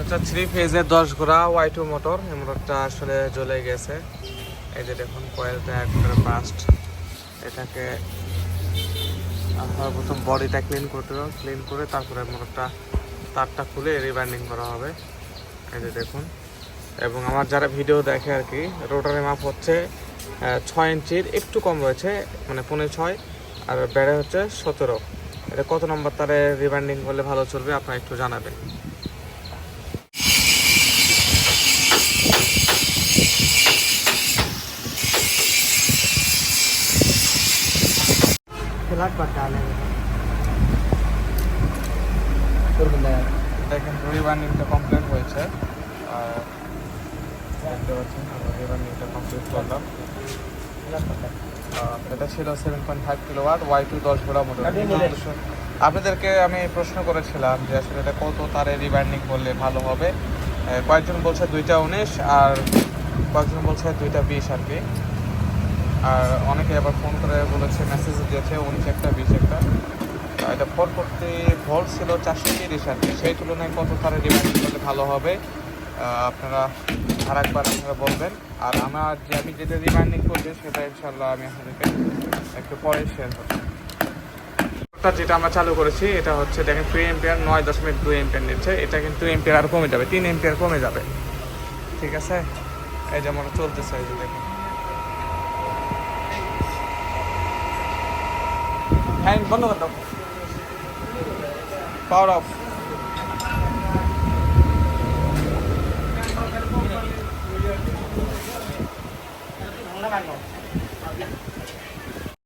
একটা থ্রি ফেজের দশ ঘোড়া ওয়াই টু মোটর এই মোটরটা আসলে জ্বলে গেছে। এই যে দেখুন কয়েলটা একবারে বাস্ট এটাকে সর্বপ্রথম বডিটা ক্লিন করতে হবে ক্লিন করে তারপরে মোটরটা তারটা খুলে রিবাইন্ডিং করা হবে। এই যে দেখুন। এবং আমার যারা ভিডিও দেখে আর কি রোটারের মাপ হচ্ছে ছয় ইঞ্চির, একটু কম রয়েছে মানে পনেরো ছয়, আর বেড়ে হচ্ছে সতেরো। এটা কত নম্বর তারে রিবাইন্ডিং করলে ভালো চলবে, আপনারা একটু জানাবেন। फ्लैट पर डालेंगे দেখেন রিবাইন্ডিংটা কমপ্লিট হয়েছে আর দেখতে পাচ্ছেন আমরা রিবাইন্ডিংটা কমপ্লিট করলাম আহ, এটা ছিল seven point five kilowatt Y two দশ ঘোড়া মোটর আপনাদেরকে আমি প্রশ্ন করেছিলাম যে আসলে এটা কত তারে রিবাইন্ডিং করলে ভালো হবে আহ, কয়েকজন বলছে দুইটা উনিশ আর কয়েকজন বলছে দুইটা বিশ আর কি আর অনেকে আবার ফোন করে বলেছে মেসেজ দিয়েছে, উনিশ একটা, বিশ একটা। এটা এটা করতে ভোল্ট ছিল চারশো তিরিশ আর সেই তুলনায় কত তারে রিবাইন্ডিং করলে ভালো হবে আপনারা আর একবার আপনারা বলবেন। আর আমার যে আমি যেটা রিমাইন্ডিং করছি, সেটা ইনশাল্লাহ আমি আপনাদেরকে একটু পরে শেয়ার যেটা আমরা চালু করেছি, এটা হচ্ছে দেখেন টু এম্পিয়ার নয় দশমিক দুই এম্পিয়ার নিচ্ছে। এটা কিন্তু এম্পিয়ার আর কমে যাবে, তিন এম্পিয়ার কমে যাবে। ঠিক আছে? এই যে মোটর চলতেছে, এই যে দেখেন। ফ্যান বন্ধ করে দাও পাওয়ার অফ ঠান্ডা লাগলো